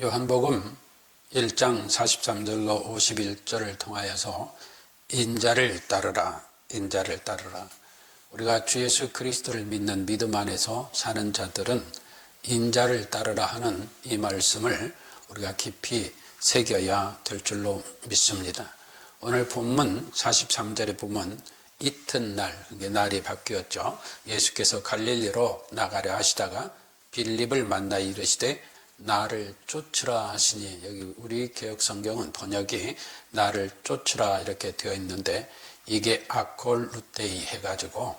요한복음 1장 43절로 51절을 통하여서 인자를 따르라, 인자를 따르라. 우리가 주 예수 그리스도를 믿는 믿음 안에서 사는 자들은 인자를 따르라 하는 이 말씀을 우리가 깊이 새겨야 될 줄로 믿습니다. 오늘 본문 43절에 보면 이튿날, 이게 날이 바뀌었죠. 예수께서 갈릴리로 나가려 하시다가 빌립을 만나 이르시되 나를 쫓으라 하시니 여기 우리 개혁 성경은 번역이 나를 쫓으라 이렇게 되어 있는데 이게 아콜 루테이 해가지고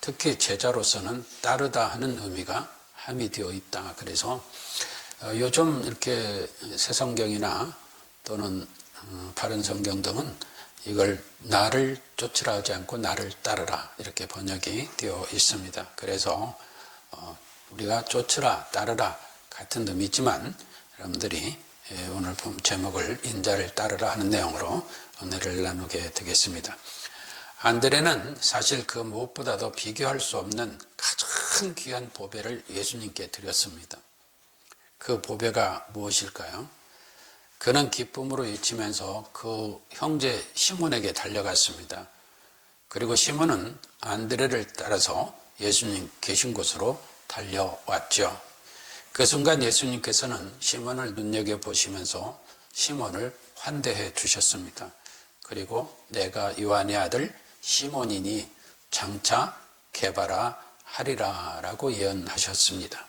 특히 제자로서는 따르다 하는 의미가 함의되어 있다. 그래서 어, 요즘 이렇게 새 성경이나 또는 어, 바른 성경 등은 이걸 나를 쫓으라 하지 않고 나를 따르라 이렇게 번역이 되어 있습니다. 그래서 어, 우리가 쫓으라 따르라 같은 의미지만 여러분들이 예, 오늘 본 제목을 인자를 따르라 하는 내용으로 은혜를 나누게 되겠습니다. 안드레는 사실 그 무엇보다도 비교할 수 없는 가장 귀한 보배를 예수님께 드렸습니다. 그 보배가 무엇일까요? 그는 기쁨으로 외치면서 그 형제 시몬에게 달려갔습니다. 그리고 시몬은 안드레를 따라서 예수님 계신 곳으로 달려왔죠. 그 순간 예수님께서는 시몬을 눈여겨보시면서 시몬을 환대해 주셨습니다. 그리고 내가 요한의 아들 시몬이니 장차 개바라 하리라 라고 예언하셨습니다.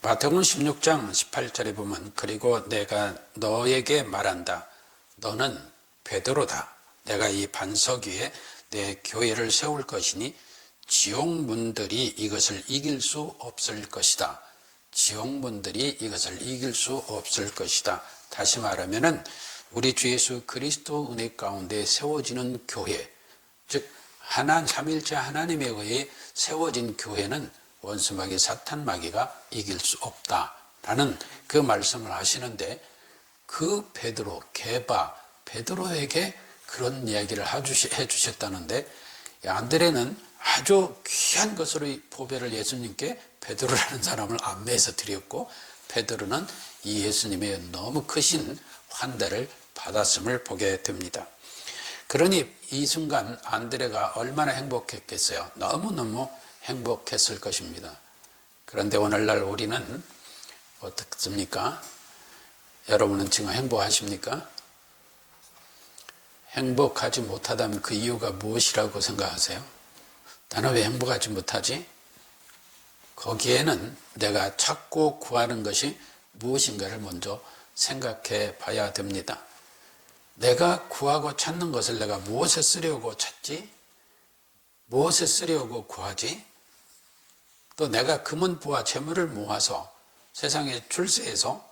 마태복음 16장 18절에 보면 그리고 내가 너에게 말한다. 너는 베드로다. 내가 이 반석 위에 내 교회를 세울 것이니 지옥 문들이 이것을 이길 수 없을 것이다. 지옥문들이 이것을 이길 수 없을 것이다. 다시 말하면은 우리 주 예수 그리스도 은혜 가운데 세워지는 교회, 즉 하나님 삼일째 하나님에 의해 세워진 교회는 원수 마귀 사탄 마귀가 이길 수 없다라는 그 말씀을 하시는데 그 베드로 게바 베드로에게 그런 이야기를 해 주셨다는데 안드레는 아주 귀한 것으로 보배를 예수님께 베드로라는 사람을 안내해서 드렸고 베드로는 이 예수님의 너무 크신 환대를 받았음을 보게 됩니다. 그러니 이 순간 안드레가 얼마나 행복했겠어요. 너무너무 행복했을 것입니다. 그런데 오늘날 우리는 어떻습니까? 여러분은 지금 행복하십니까? 행복하지 못하다면 그 이유가 무엇이라고 생각하세요? 나는 왜 행복하지 못하지? 거기에는 내가 찾고 구하는 것이 무엇인가를 먼저 생각해 봐야 됩니다. 내가 구하고 찾는 것을 내가 무엇에 쓰려고 찾지? 무엇에 쓰려고 구하지? 또 내가 금은 부와 재물을 모아서 세상에 출세해서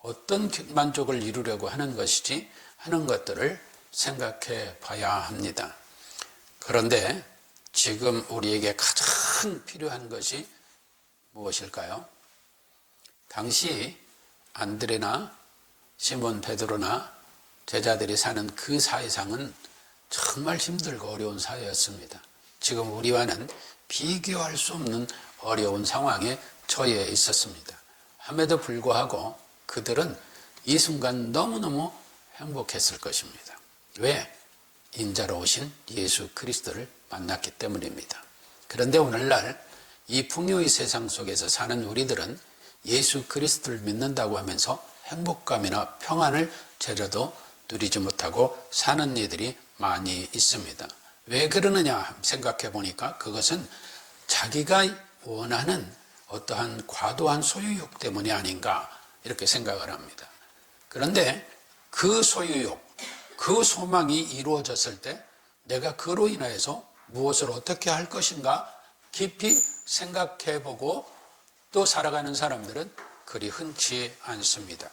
어떤 만족을 이루려고 하는 것이지 하는 것들을 생각해 봐야 합니다. 그런데 지금 우리에게 가장 필요한 것이 무엇일까요? 당시 안드레나 시몬 베드로나 제자들이 사는 그 사회상은 정말 힘들고 어려운 사회였습니다. 지금 우리와는 비교할 수 없는 어려운 상황에 처해 있었습니다. 함에도 불구하고 그들은 이 순간 너무너무 행복했을 것입니다. 왜? 인자로 오신 예수 그리스도를 만났기 때문입니다. 그런데 오늘날 이 풍요의 세상 속에서 사는 우리들은 예수 그리스도를 믿는다고 하면서 행복감이나 평안을 제대로 누리지 못하고 사는 이들이 많이 있습니다. 왜 그러느냐 생각해 보니까 그것은 자기가 원하는 어떠한 과도한 소유욕 때문이 아닌가 이렇게 생각을 합니다. 그런데 그 소유욕, 그 소망이 이루어졌을 때 내가 그로 인하여서 무엇을 어떻게 할 것인가 깊이 생각해 보고 또 살아가는 사람들은 그리 흔치 않습니다.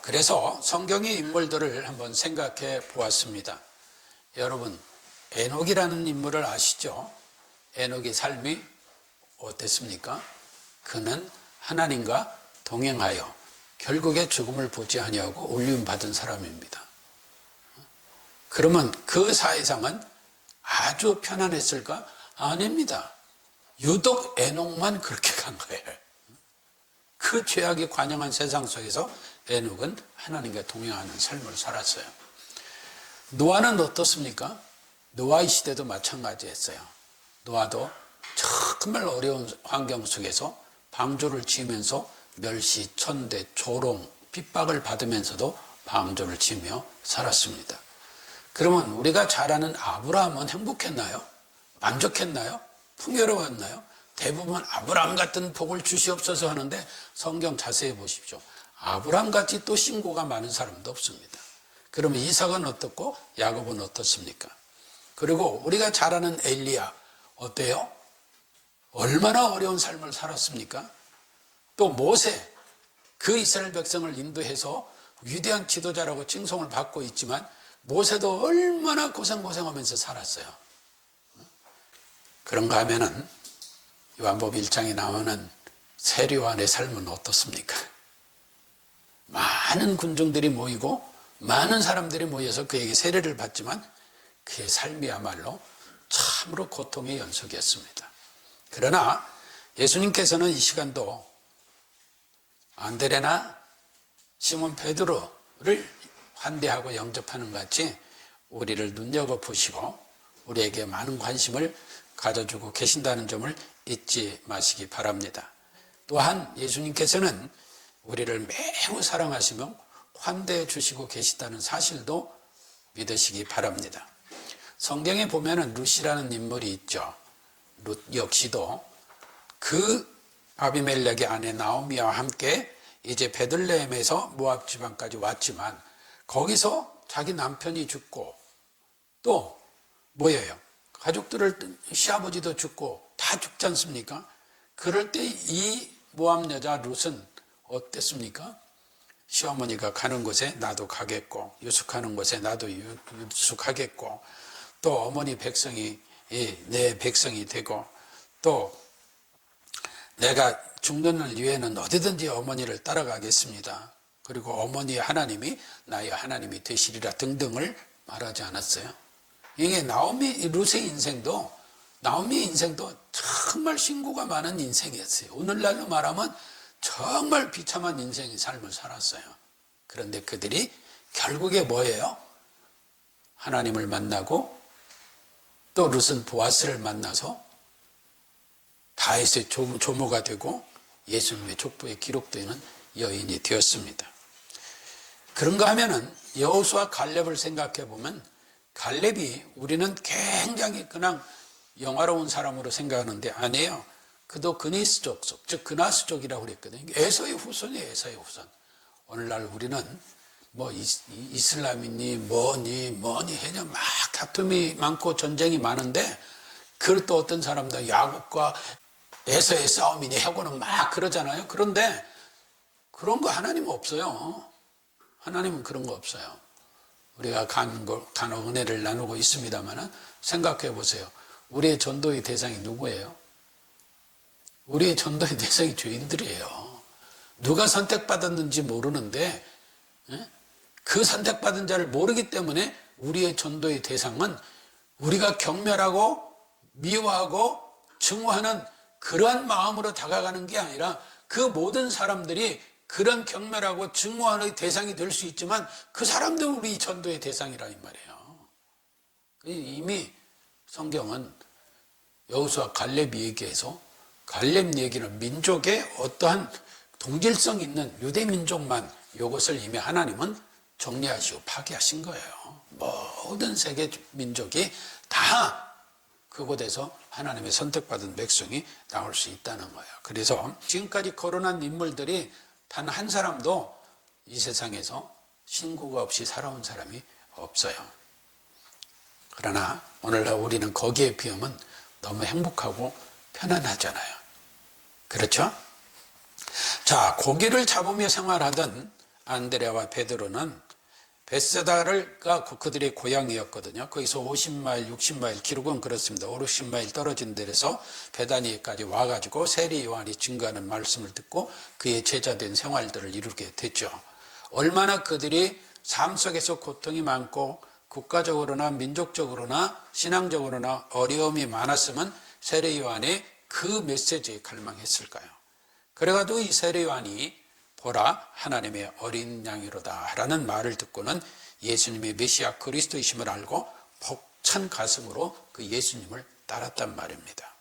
그래서 성경의 인물들을 한번 생각해 보았습니다. 여러분, 에녹이라는 인물을 아시죠? 에녹의 삶이 어땠습니까? 그는 하나님과 동행하여 결국에 죽음을 보지 아니하고 올림 받은 사람입니다. 그러면 그 사회상은 아주 편안했을까? 아닙니다. 유독 에녹만 그렇게 간 거예요. 그 죄악이 관영한 세상 속에서 에녹은 하나님과 동행하는 삶을 살았어요. 노아는 어떻습니까? 노아의 시대도 마찬가지였어요. 노아도 정말 어려운 환경 속에서 방조를 지으면서 멸시, 천대, 조롱, 핍박을 받으면서도 방조를 지으며 살았습니다. 그러면 우리가 잘 아는 아브라함은 행복했나요? 만족했나요? 풍요로웠나요? 대부분 아브라함 같은 복을 주시옵소서 하는데 성경 자세히 보십시오. 아브라함 같이 또 신고가 많은 사람도 없습니다. 그러면 이삭은 어떻고 야곱은 어떻습니까? 그리고 우리가 잘 아는 엘리야 어때요? 얼마나 어려운 삶을 살았습니까? 또 모세 그 이스라엘 백성을 인도해서 위대한 지도자라고 칭송을 받고 있지만 모세도 얼마나 고생고생하면서 살았어요. 그런가 하면은 요한복 1장에 나오는 세례요한의 삶은 어떻습니까? 많은 군중들이 모이고 많은 사람들이 모여서 그에게 세례를 받지만 그의 삶이야말로 참으로 고통의 연속이었습니다. 그러나 예수님께서는 이 시간도 안드레나 시몬 베드로를 환대하고 영접하는 것 같이 우리를 눈여겨보시고 우리에게 많은 관심을 가져주고 계신다는 점을 잊지 마시기 바랍니다. 또한 예수님께서는 우리를 매우 사랑하시며 환대해 주시고 계시다는 사실도 믿으시기 바랍니다. 성경에 보면은 룻이라는 인물이 있죠. 룻 역시도 그 아비멜렉의 아내 나오미와 함께 이제 베들레헴에서 모압 지방까지 왔지만 거기서 자기 남편이 죽고 또 뭐예요? 가족들을 시아버지도 죽고 다 죽지 않습니까? 그럴 때 이 모압 여자 룻은 어땠습니까? 시어머니가 가는 곳에 나도 가겠고 유숙하는 곳에 나도 유숙하겠고 또 어머니 백성이 내 백성이 되고 또 내가 죽는 날 이후에는 어디든지 어머니를 따라가겠습니다. 그리고 어머니 하나님이 나의 하나님이 되시리라 등등을 말하지 않았어요. 이게 나오미 루스의 인생도 나오미의 인생도 정말 신고가 많은 인생이었어요. 오늘날로 말하면 정말 비참한 인생의 삶을 살았어요. 그런데 그들이 결국에 뭐예요? 하나님을 만나고 또 룻은 보아스를 만나서 다윗의 조모가 되고 예수님의 족보에 기록되는 여인이 되었습니다. 그런가 하면은 여호수아 갈렙을 생각해 보면 갈렙이 우리는 굉장히 그냥 영화로운 사람으로 생각하는데 아니에요. 그도 그니스족 속, 즉 그나스족이라고 그랬거든요. 에서의 후손이에요. 에서의 후손. 오늘날 우리는 뭐 이슬람이니 뭐니 뭐니 해냐 막 다툼이 많고 전쟁이 많은데 그걸 또 어떤 사람들 야곱과 에서의 싸움이니 하고는 막 그러잖아요. 그런데 그런 거 하나님 없어요. 하나님은 그런 거 없어요. 우리가 간, 간혹 은혜를 나누고 있습니다만 생각해 보세요. 우리의 전도의 대상이 누구예요? 우리의 전도의 대상이 죄인들이에요. 누가 선택받았는지 모르는데 예? 그 선택받은 자를 모르기 때문에 우리의 전도의 대상은 우리가 경멸하고 미워하고 증오하는 그러한 마음으로 다가가는 게 아니라 그 모든 사람들이 그런 경멸하고 증오하는 대상이 될 수 있지만 그 사람도 우리 전도의 대상이라 이 말이에요. 이미 성경은 여호수아 갈렙 얘기에서 갈렙 얘기는 민족의 어떠한 동질성 있는 유대 민족만 이것을 이미 하나님은 정리하시고 파괴하신 거예요. 모든 세계 민족이 다 그곳에서 하나님의 선택받은 백성이 나올 수 있다는 거예요. 그래서 지금까지 거론한 인물들이 단 한 사람도 이 세상에서 신고가 없이 살아온 사람이 없어요. 그러나 오늘날 우리는 거기에 비하면 너무 행복하고 편안하잖아요. 그렇죠? 자, 고기를 잡으며 생활하던 안드레와 베드로는 베세다가 그들의 고향이었거든요. 거기서 50마일, 60마일, 기록은 그렇습니다. 5, 60마일 떨어진 데에서 베다니까지 와가지고 세리 요한이 증거하는 말씀을 듣고 그의 제자된 생활들을 이루게 됐죠. 얼마나 그들이 삶 속에서 고통이 많고 국가적으로나 민족적으로나 신앙적으로나 어려움이 많았으면 세례 요한의 그 메시지에 갈망했을까요? 그래가지고 이 세례 요한이 보라 하나님의 어린 양이로다 라는 말을 듣고는 예수님의 메시아 그리스도이심을 알고 벅찬 가슴으로 그 예수님을 따랐단 말입니다.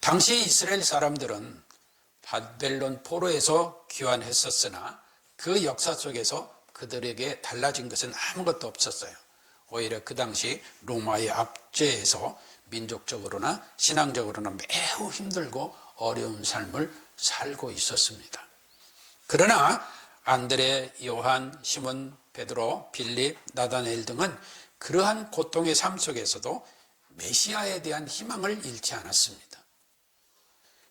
당시 이스라엘 사람들은 바벨론 포로에서 귀환했었으나 그 역사 속에서 그들에게 달라진 것은 아무것도 없었어요. 오히려 그 당시 로마의 압제에서 민족적으로나 신앙적으로나 매우 힘들고 어려운 삶을 살고 있었습니다. 그러나 안드레, 요한, 시몬, 베드로, 빌립, 나다네일 등은 그러한 고통의 삶 속에서도 메시아에 대한 희망을 잃지 않았습니다.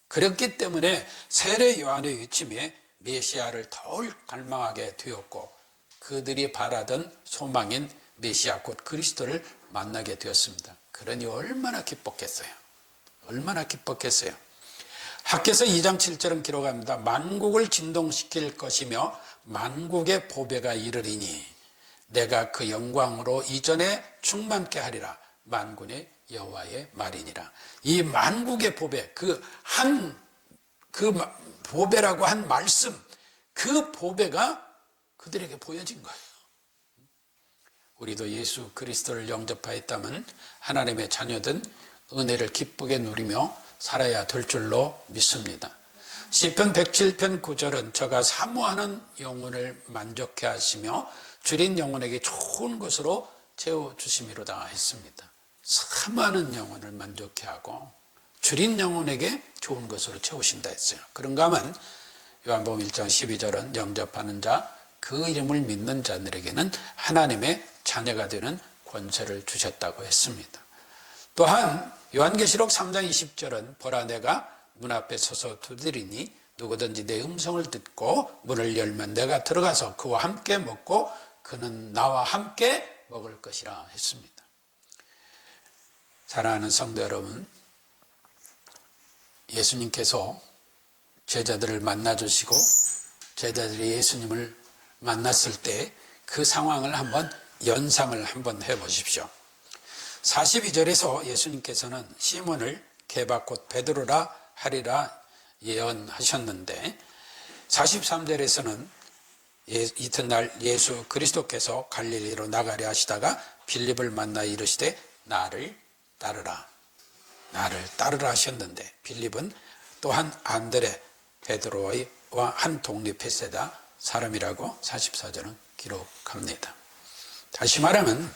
그렇기 때문에 세례 요한의 외침에 메시아를 더욱 갈망하게 되었고 그들이 바라던 소망인 메시아 곧 그리스도를 만나게 되었습니다. 그러니 얼마나 기뻤겠어요. 얼마나 기뻤겠어요. 학계서 2장 7절은 기록합니다. 만국을 진동시킬 것이며 만국의 보배가 이르리니 내가 그 영광으로 이전에 충만케 하리라. 만군의 여호와의 말이니라. 이 만국의 보배, 그 한, 그 보배라고 한 말씀, 그 보배가 그들에게 보여진 거예요. 우리도 예수 그리스도를 영접하였다면 하나님의 자녀든 은혜를 기쁘게 누리며 살아야 될 줄로 믿습니다. 시편 107편 9절은 저가 사모하는 영혼을 만족해 하시며 줄인 영혼에게 좋은 것으로 채워 주심이로다 했습니다. 사모하는 영혼을 만족해 하고 줄인 영혼에게 좋은 것으로 채우신다 했어요. 그런가 하면 요한복음 1장 12절은 영접하는 자, 그 이름을 믿는 자들에게는 하나님의 자녀가 되는 권세를 주셨다고 했습니다. 또한 요한계시록 3장 20절은 보라 내가 문 앞에 서서 두드리니 누구든지 내 음성을 듣고 문을 열면 내가 들어가서 그와 함께 먹고 그는 나와 함께 먹을 것이라 했습니다. 사랑하는 성도 여러분, 예수님께서 제자들을 만나주시고 제자들이 예수님을 만났을 때 그 상황을 한번 연상을 한번 해 보십시오. 42절에서 예수님께서는 시몬을 곧 베드로라 하리라 예언하셨는데 43절에서는 예, 이튿날 예수 그리스도께서 갈릴리로 나가려 하시다가 빌립을 만나 이르시되 나를 따르라 나를 따르라 하셨는데 빌립은 또한 안드레 베드로와 한 독립했세다 사람이라고 44절은 기록합니다. 다시 말하면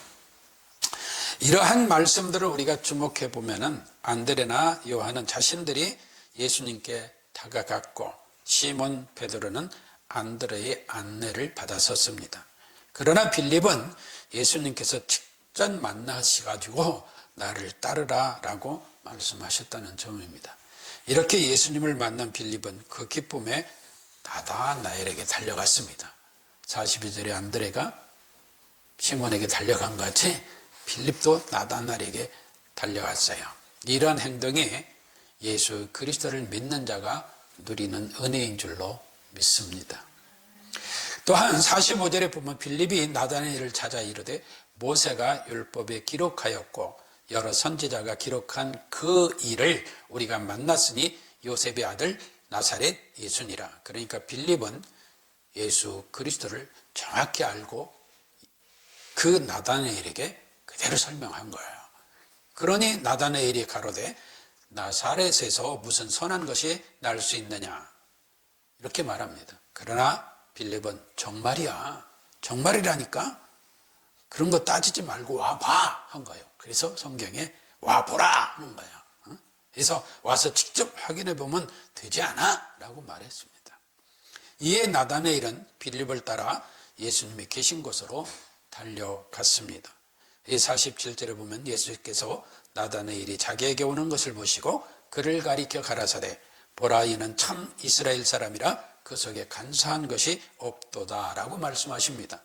이러한 말씀들을 우리가 주목해 보면은 안드레나 요한은 자신들이 예수님께 다가갔고 시몬 베드로는 안드레의 안내를 받았었습니다. 그러나 빌립은 예수님께서 직접 만나시가지고 나를 따르라라고 말씀하셨다는 점입니다. 이렇게 예수님을 만난 빌립은 그 기쁨에 나다나엘에게 달려갔습니다. 42절에 안드레가 시몬에게 달려간 것 같이 빌립도 나다나엘에게 달려갔어요. 이러한 행동이 예수 그리스도를 믿는 자가 누리는 은혜인 줄로 믿습니다. 또한 45절에 보면 빌립이 나다나엘을 찾아 이르되 모세가 율법에 기록하였고 여러 선지자가 기록한 그 일을 우리가 만났으니 요셉의 아들 나사렛 예수니라. 그러니까 빌립은 예수 그리스도를 정확히 알고 그 나다나엘에게 그대로 설명한 거예요. 그러니 나다나엘이 가로되 나사렛에서 무슨 선한 것이 날 수 있느냐 이렇게 말합니다. 그러나 빌립은 정말이야. 정말이라니까 그런 거 따지지 말고 와봐 한 거예요. 그래서 성경에 와보라 하는 거예요. 그래서 와서 직접 확인해 보면 되지 않아 라고 말했습니다. 이에 나다네일은 빌립을 따라 예수님이 계신 곳으로 달려갔습니다. 이 47절에 보면 예수께서 나다네일이 자기에게 오는 것을 보시고 그를 가리켜 가라사대 보라 이는 참 이스라엘 사람이라 그 속에 간사한 것이 없도다라고 말씀하십니다.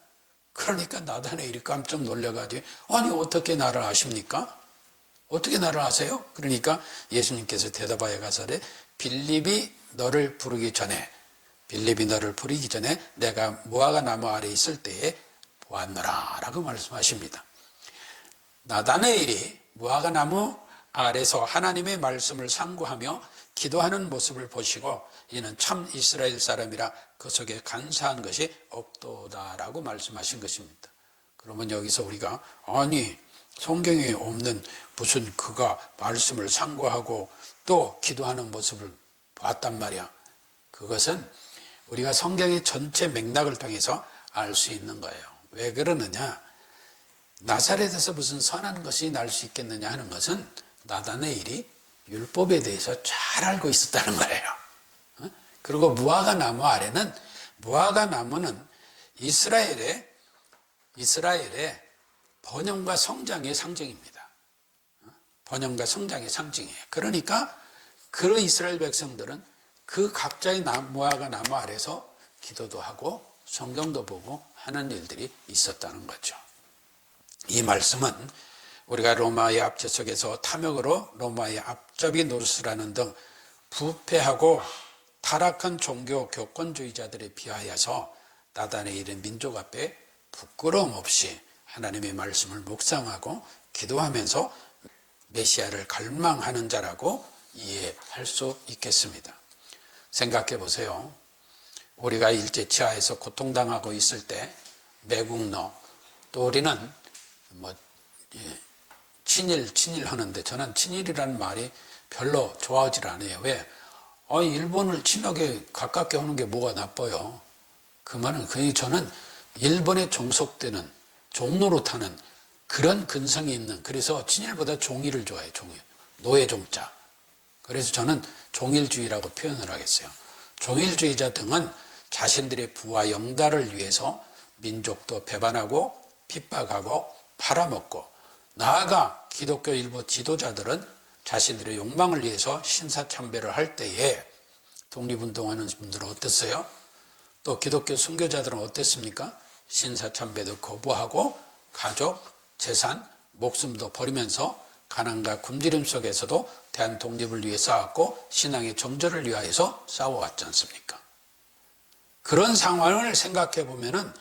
그러니까 나다네일이 깜짝 놀래가지고 아니 어떻게 나를 아십니까? 어떻게 나를 아세요? 그러니까 예수님께서 대답하여 가사대 빌립이 너를 부르기 전에 빌립이 너를 부르기 전에 내가 무화과 나무 아래 있을 때에 보았노라 라고 말씀하십니다. 나다네일이 무화과 나무 아래서 하나님의 말씀을 상고하며 기도하는 모습을 보시고 이는 참 이스라엘 사람이라 그 속에 간사한 것이 없도다라고 말씀하신 것입니다. 그러면 여기서 우리가 아니 성경에 없는 무슨 그가 말씀을 상고하고 또 기도하는 모습을 봤단 말이야. 그것은 우리가 성경의 전체 맥락을 통해서 알 수 있는 거예요. 왜 그러느냐? 나사렛에서 무슨 선한 것이 날 수 있겠느냐 하는 것은 나다네일이 율법에 대해서 잘 알고 있었다는 거예요. 어? 그리고 무화과 나무 아래는 무화과 나무는 이스라엘의 이스라엘의 번영과 성장의 상징입니다. 어? 번영과 성장의 상징이에요. 그러니까 그 이스라엘 백성들은 그 각자의 무화과 나무 아래서 기도도 하고 성경도 보고 하는 일들이 있었다는 거죠. 이 말씀은 우리가 로마의 압제 속에서 탐욕으로 로마의 앞잡이 노릇을 등 부패하고 타락한 종교 교권주의자들에 비하여서 나단에 이른 민족 앞에 부끄러움 없이 하나님의 말씀을 묵상하고 기도하면서 메시아를 갈망하는 자라고 이해할 수 있겠습니다. 생각해 보세요. 우리가 일제 치하에서 고통당하고 있을 때 매국노 또 우리는 뭐 예, 친일 친일 하는데 저는 친일이라는 말이 별로 좋아하지 않아요. 왜? 아, 일본을 친하게 가깝게 하는 게 뭐가 나빠요? 그 말은 그냥 저는 일본에 종속되는 종로로 타는 그런 근성이 있는 그래서 친일보다 종일을 좋아해요. 종일 노예 종자. 그래서 저는 종일주의라고 표현을 하겠어요. 종일주의자 등은 자신들의 부와 영달을 위해서 민족도 배반하고 핍박하고 팔아먹고 나아가 기독교 일부 지도자들은 자신들의 욕망을 위해서 신사참배를 할 때에 독립운동하는 분들은 어땠어요? 또 기독교 순교자들은 어땠습니까? 신사참배도 거부하고 가족, 재산, 목숨도 버리면서 가난과 굶주림 속에서도 대한 독립을 위해 싸웠고 신앙의 정절을 위하여서 싸워왔지 않습니까? 그런 상황을 생각해 보면은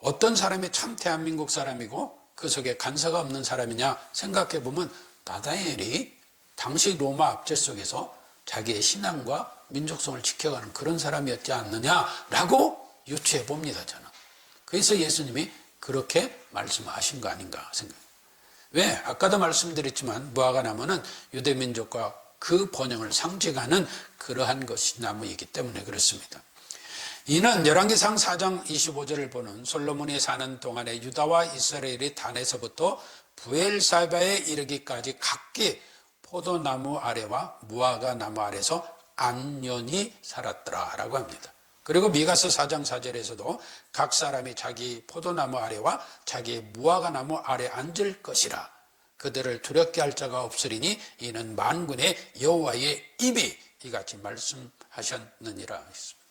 어떤 사람이 참 대한민국 사람이고 그 속에 간사가 없는 사람이냐 생각해 보면 나다니엘이 당시 로마 압제 속에서 자기의 신앙과 민족성을 지켜가는 그런 사람이었지 않느냐라고 유추해 봅니다 저는. 그래서 예수님이 그렇게 말씀하신 거 아닌가 생각. 왜? 아까도 말씀드렸지만 무화과 나무는 유대 민족과 그 번영을 상징하는 그러한 것이 나무이기 때문에 그렇습니다. 이는 열왕기상 4장 25절을 보는 솔로몬이 사는 동안에 유다와 이스라엘이 단에서부터 부엘사바에 이르기까지 각기 포도나무 아래와 무화과 나무 아래서 안년히 살았더라라고 합니다. 그리고 미가서 4장 4절에서도 각 사람이 자기 포도나무 아래와 자기 무화과 나무 아래 앉을 것이라 그들을 두렵게 할 자가 없으리니 이는 만군의 여호와의 입이 이같이 말씀하셨느니라 했습니다.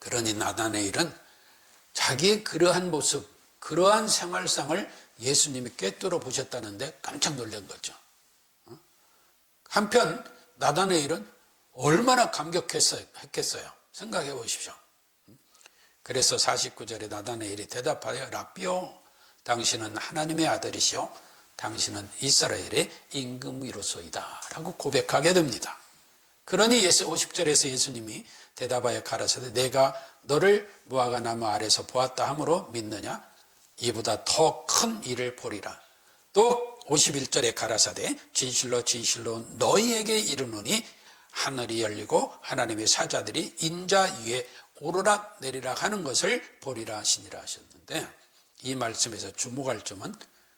그러니 나다네일은 자기의 그러한 모습, 그러한 생활상을 예수님이 꿰뚫어 보셨다는데 깜짝 놀란 거죠. 어? 한편 나다네일은 얼마나 감격했겠어요. 생각해 보십시오. 그래서 49절에 나다네일이 대답하여 라비오 당신은 하나님의 아들이시오 당신은 이스라엘의 임금이로소이다 라고 고백하게 됩니다. 그러니 예수 50절에서 예수님이 대답하여 가라사대 내가 너를 무화과 나무 아래서 보았다 함으로 믿느냐? 이보다 더 큰 일을 보리라. 또 51절에 가라사대 진실로 진실로 너희에게 이르노니 하늘이 열리고 하나님의 사자들이 인자 위에 오르락 내리락 하는 것을 보리라 하시니라 하셨는데 이 말씀에서 주목할 점은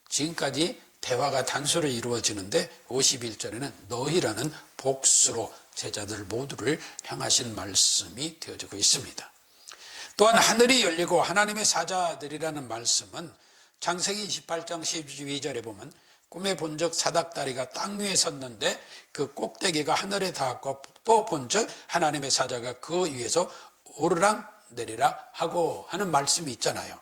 지금까지 대화가 단수로 이루어지는데 51절에는 너희라는 복수로 제자들 모두를 향하신 말씀이 되어지고 있습니다. 또한 하늘이 열리고 하나님의 사자들이라는 말씀은 창세기 28장 12절에 보면 꿈에 본 적 사닥다리가 땅 위에 섰는데 그 꼭대기가 하늘에 닿았고 또 본 적 하나님의 사자가 그 위에서 오르락 내리락 하고 하는 말씀이 있잖아요.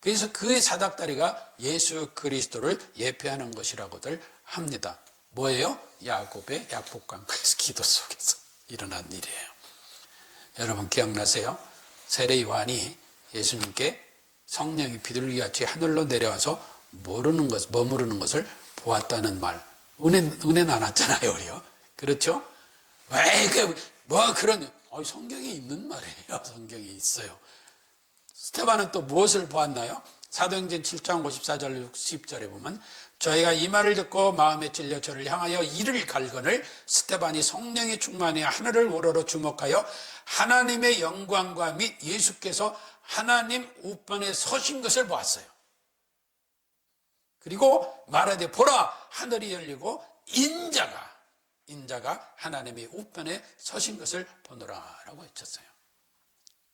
그래서 그의 사닥다리가 예수 그리스도를 예표하는 것이라고들 합니다. 뭐예요? 야곱의 약복강가에서 기도 속에서 일어난 일이에요. 여러분 기억나세요? 세례 요한이 예수님께 성령이 비둘기같이 하늘로 내려와서 모르는 것, 머무르는 것을 보았다는 말. 은혜, 은혜 나눴잖아요, 우리요. 그렇죠? 왜, 그, 뭐 그런, 어, 성경에 있는 말이에요. 성경에 있어요. 스테반은 또 무엇을 보았나요? 사도행전 7장 54절 60절에 보면 저희가 이 말을 듣고 마음에 찔려 저를 향하여 이를 갈거늘 스테반이 성령의 충만에 하늘을 우러러 주목하여 하나님의 영광과 및 예수께서 하나님 우편에 서신 것을 보았어요. 그리고 말하되 보라 하늘이 열리고 인자가 인자가 하나님의 우편에 서신 것을 보노라라고 외쳤어요.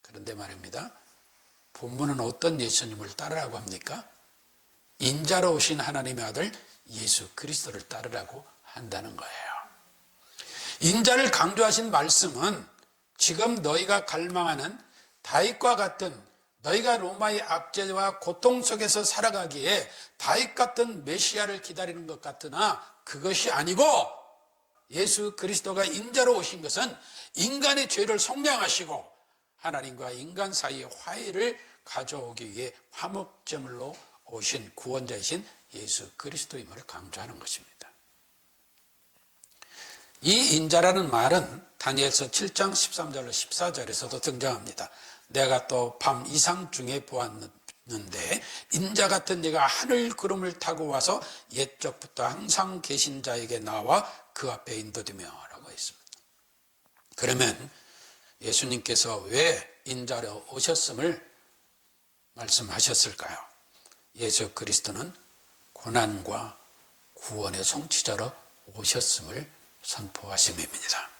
그런데 말입니다. 본문은 어떤 예수님을 따르라고 합니까? 인자로 오신 하나님의 아들 예수 그리스도를 따르라고 한다는 거예요. 인자를 강조하신 말씀은 지금 너희가 갈망하는 다윗과 같은 너희가 로마의 압제와 고통 속에서 살아가기에 다윗 같은 메시아를 기다리는 것 같으나 그것이 아니고 예수 그리스도가 인자로 오신 것은 인간의 죄를 속량하시고 하나님과 인간 사이의 화해를 가져오기 위해 화목제물로 오신 구원자이신 예수 그리스도임을 강조하는 것입니다. 이 인자라는 말은 다니엘서 7장 13절로 14절에서도 등장합니다. 내가 또 밤 이상 중에 보았는데 인자 같은 네가 하늘 구름을 타고 와서 옛적부터 항상 계신 자에게 나와 그 앞에 인도되며 라고 했습니다. 그러면 예수님께서 왜 인자로 오셨음을 말씀하셨을까요? 예수 그리스도는 고난과 구원의 성취자로 오셨음을 선포하심입니다.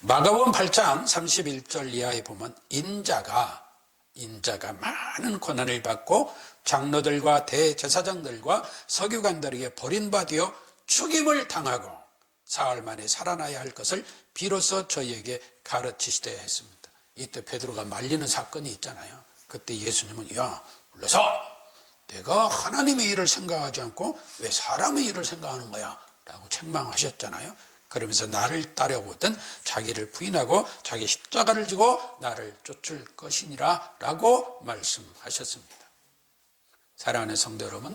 마가복음 8장 31절 이하에 보면 인자가 인자가 많은 고난을 받고 장로들과 대제사장들과 서기관들에게 버림받아 죽임을 당하고 사흘 만에 살아나야 할 것을 비로소 저희에게 가르치시되 했습니다. 이때 베드로가 말리는 사건이 있잖아요. 그때 예수님은 야 불러서 내가 하나님의 일을 생각하지 않고 왜 사람의 일을 생각하는 거야? 라고 책망하셨잖아요. 그러면서 나를 따려오던 자기를 부인하고 자기 십자가를 지고 나를 쫓을 것이니라 라고 말씀하셨습니다. 사랑하는 성도 여러분,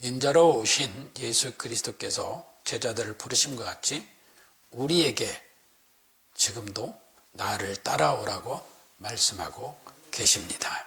인자로 오신 예수 그리스도께서 제자들을 부르신 것 같이 우리에게 지금도 나를 따라오라고 말씀하고 계십니다.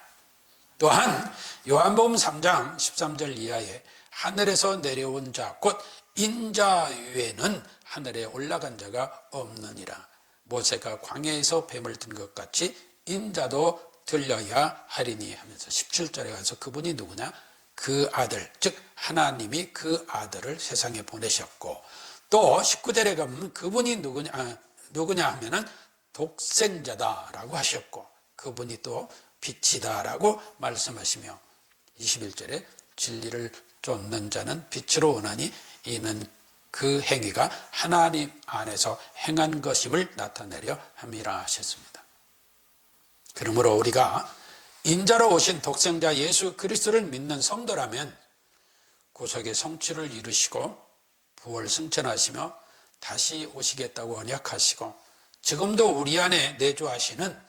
또한 요한복음 3장 13절 이하에 하늘에서 내려온 자 곧 인자 외에는 하늘에 올라간 자가 없느니라. 모세가 광야에서 뱀을 든 것 같이 인자도 들려야 하리니 하면서 17절에 가서 그분이 누구냐? 그 아들, 즉 하나님이 그 아들을 세상에 보내셨고 또 19절에 가면 그분이 누구냐, 아, 누구냐 하면은 독생자다라고 하셨고 그분이 또 빛이다라고 말씀하시며 21절에 진리를 쫓는 자는 빛으로 오나니 이는 그 행위가 하나님 안에서 행한 것임을 나타내려 함이라 하셨습니다. 그러므로 우리가 인자로 오신 독생자 예수 그리스도를 믿는 성도라면 구속의 성취를 이루시고 부활 승천하시며 다시 오시겠다고 언약하시고 지금도 우리 안에 내주하시는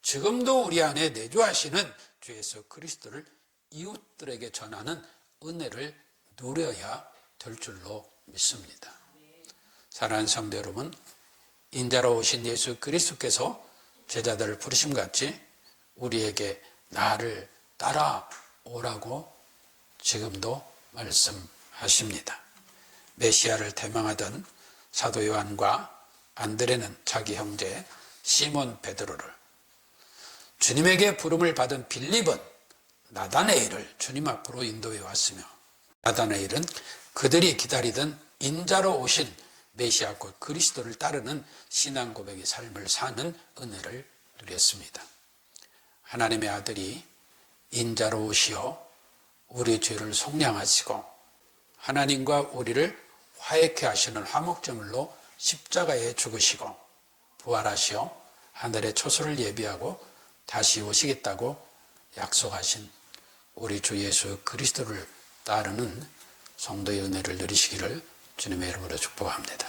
지금도 우리 안에 내주하시는 주 예수 그리스도를 이웃들에게 전하는 은혜를 누려야 될 줄로 믿습니다. 사랑하는 성도 여러분, 인자로 오신 예수 그리스도께서 제자들을 부르심 같이 우리에게 나를 따라오라고 지금도 말씀하십니다. 메시아를 대망하던 사도 요한과 안드레는 자기 형제 시몬 베드로를 주님에게 부름을 받은 빌립은 나다네일을 주님 앞으로 인도해 왔으며 나다네일은 그들이 기다리던 인자로 오신 메시아 곧 그리스도를 따르는 신앙 고백의 삶을 사는 은혜를 누렸습니다. 하나님의 아들이 인자로 오시어 우리 죄를 속량하시고 하나님과 우리를 화해케 하시는 화목제물로 십자가에 죽으시고 부활하시어 하늘의 초소를 예비하고 다시 오시겠다고 약속하신 우리 주 예수 그리스도를 따르는 성도의 은혜를 누리시기를 주님의 이름으로 축복합니다.